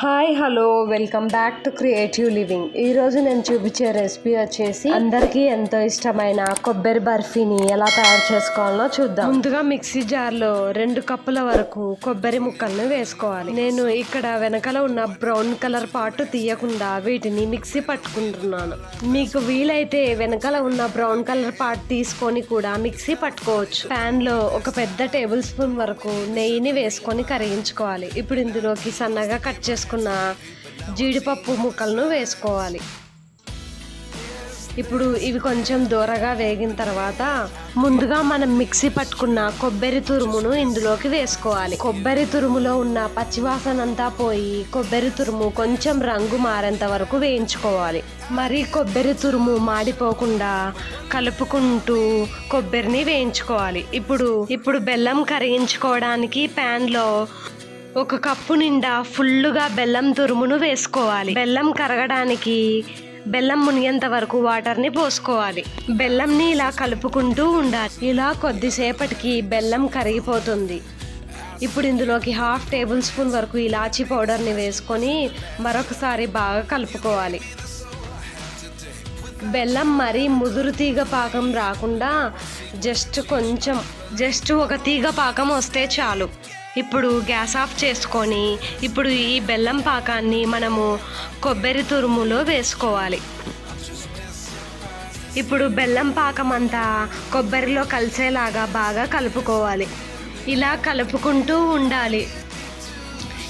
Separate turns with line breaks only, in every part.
Hi hello welcome back to creative living ఈరోజు నేను చూపించే రెసిపీ వచ్చేసి అందరికీ ఎంతో ఇష్టమైన కొబ్బరి బర్ఫీని ఎలా తయారు చేసుకోవాలో చూద్దాం. ముందుగా మిక్సీ జార్లో రెండు కప్పుల వరకు కొబ్బరి ముక్కలను వేసుకోవాలి. నేను ఇక్కడ వెనకాల ఉన్న బ్రౌన్ కలర్ పార్ట్ తీయకుండా వీటిని మిక్సీ పట్టుకుంటున్నాను. మీకు వీలైతే వెనకాల ఉన్న బ్రౌన్ కలర్ పార్ట్ తీసుకొని కూడా మిక్సీ పట్టుకోవచ్చు. ప్యాన్లో ఒక పెద్ద టేబుల్ స్పూన్ వరకు నెయ్యిని వేసుకొని కరిగించుకోవాలి. ఇప్పుడు ఇందులోకి సన్నగా కట్ చేసుకున్న జీడిపప్పు ముక్కలను వేసుకోవాలి. ఇప్పుడు ఇవి కొంచెం దూరగా వేగిన తర్వాత ముందుగా మనం మిక్సీ పట్టుకున్న కొబ్బరి తురుమును ఇందులోకి వేసుకోవాలి. కొబ్బరి తురుములో ఉన్న పచ్చివాసన అంతా పోయి కొబ్బరి తురుము కొంచెం రంగు మారేంత వరకు వేయించుకోవాలి. మరి కొబ్బరి తురుము మాడిపోకుండా కలుపుకుంటూ కొబ్బరిని వేయించుకోవాలి. ఇప్పుడు ఇప్పుడు బెల్లం కరిగించుకోవడానికి ప్యాన్లో ఒక కప్పు నిండా ఫుల్లుగా బెల్లం తురుమును వేసుకోవాలి. బెల్లం కరగడానికి బెల్లం మునిగేంత వరకు వాటర్ని పోసుకోవాలి. బెల్లంని ఇలా కలుపుకుంటూ ఉండాలి. ఇలా కొద్దిసేపటికి బెల్లం కరిగిపోతుంది. ఇప్పుడు ఇందులోకి హాఫ్ టేబుల్ స్పూన్ వరకు ఇలాచీ పౌడర్ని వేసుకొని మరొకసారి బాగా కలుపుకోవాలి. బెల్లం మరీ ముదురు తీగ పాకం రాకుండా జస్ట్ కొంచెం జస్ట్ ఒక తీగ పాకం వస్తే చాలు. ఇప్పుడు గ్యాస్ ఆఫ్ చేసుకొని ఇప్పుడు ఈ బెల్లం పాకాన్ని మనము కొబ్బరి తురుములో వేసుకోవాలి. ఇప్పుడు బెల్లం పాకం అంతా కొబ్బరిలో కలిసేలాగా బాగా కలుపుకోవాలి. ఇలా కలుపుకుంటూ ఉండాలి.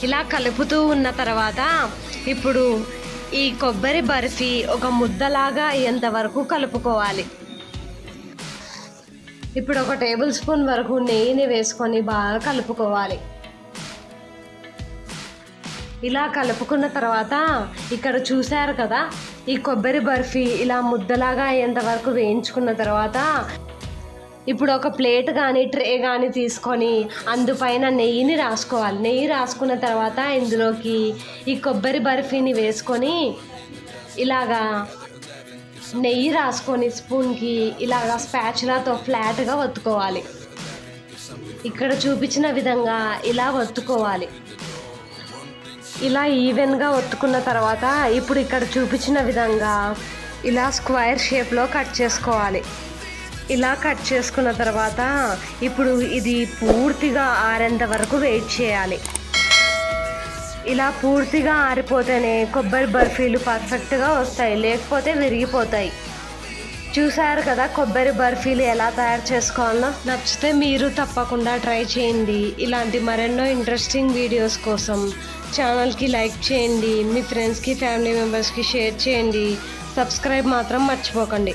ఇలా కలుపుతూ ఉన్న తర్వాత ఇప్పుడు ఈ కొబ్బరి బర్ఫీ ఒక ముద్దలాగా అయ్యేంత వరకు కలుపుకోవాలి. ఇప్పుడు ఒక టేబుల్ స్పూన్ వరకు నెయ్యిని వేసుకొని బాగా కలుపుకోవాలి. ఇలా కలుపుకున్న తర్వాత ఇక్కడ చూశారు కదా ఈ కొబ్బరి బర్ఫీ ఇలా ముద్దలాగా అయ్యేంత వరకు వేయించుకున్న తర్వాత ఇప్పుడు ఒక ప్లేట్ కానీ ట్రే కానీ తీసుకొని అందుపైన నెయ్యిని రాసుకోవాలి. నెయ్యి రాసుకున్న తర్వాత ఇందులోకి ఈ కొబ్బరి బర్ఫీని వేసుకొని ఇలాగా నెయ్యి రాసుకొని స్పూన్కి ఇలాగా స్పాచులాతో ఫ్లాట్గా వత్తుకోవాలి. ఇక్కడ చూపించిన విధంగా ఇలా వత్తుకోవాలి. ఇలా ఈవెన్గా ఒత్తుకున్న తర్వాత ఇప్పుడు ఇక్కడ చూపించిన విధంగా ఇలా స్క్వేర్ షేప్లో కట్ చేసుకోవాలి. ఇలా కట్ చేసుకున్న తర్వాత ఇప్పుడు ఇది పూర్తిగా ఆరేంత వరకు వెయిట్ చేయాలి. ఇలా పూర్తిగా ఆరిపోతేనే కొబ్బరి బర్ఫీలు పర్ఫెక్ట్గా వస్తాయి లేకపోతే విరిగిపోతాయి. చూసారు కదా కొబ్బరి బర్ఫీలు ఎలా తయారు చేసుకోవాలో? నచ్చితే మీరు తప్పకుండా ట్రై చేయండి. ఇలాంటి మరెన్నో ఇంట్రెస్టింగ్ వీడియోస్ కోసం ఛానల్కి లైక్ చేయండి. మీ ఫ్రెండ్స్కి ఫ్యామిలీ మెంబర్స్కి షేర్ చేయండి. సబ్స్క్రైబ్ మాత్రం మర్చిపోకండి.